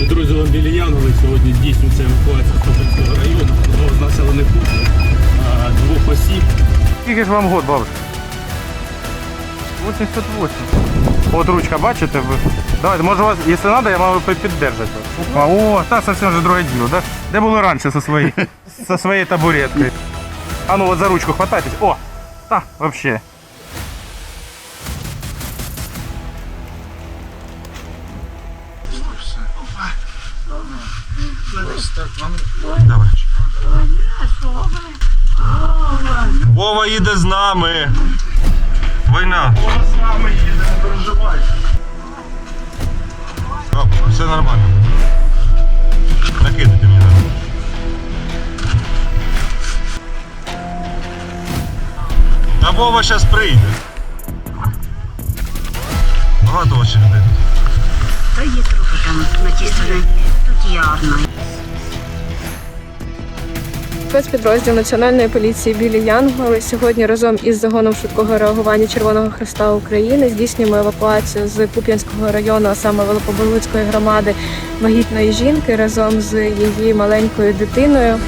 Підрозділом білі Янголи сьогодні здійснюється евакуація Куп'янського району, одного з населених пунктів, двох осіб. Скільки ж вам год, бабушка? 88. От ручка, бачите? ви? Давайте, може у вас, якщо треба, я можу піддержати. А, о, та совсем вже друге діло, да? Де були раніше зі своєю, зі своєю табуреткою? А ну от за ручку хватайтесь. О! Та, вообще. Вова їде з нами. Війна. З нами їде, не переживай. Все нормально. Накидайте мені. Та Вова зараз прийде. Багато людей тут. Спецпідрозділ Національної поліції Білі Янголи сьогодні разом із загоном швидкого реагування Червоного Христа України здійснюємо евакуацію з Куп'янського району, а саме Великоборлицької громади вагітної жінки разом з її маленькою дитиною.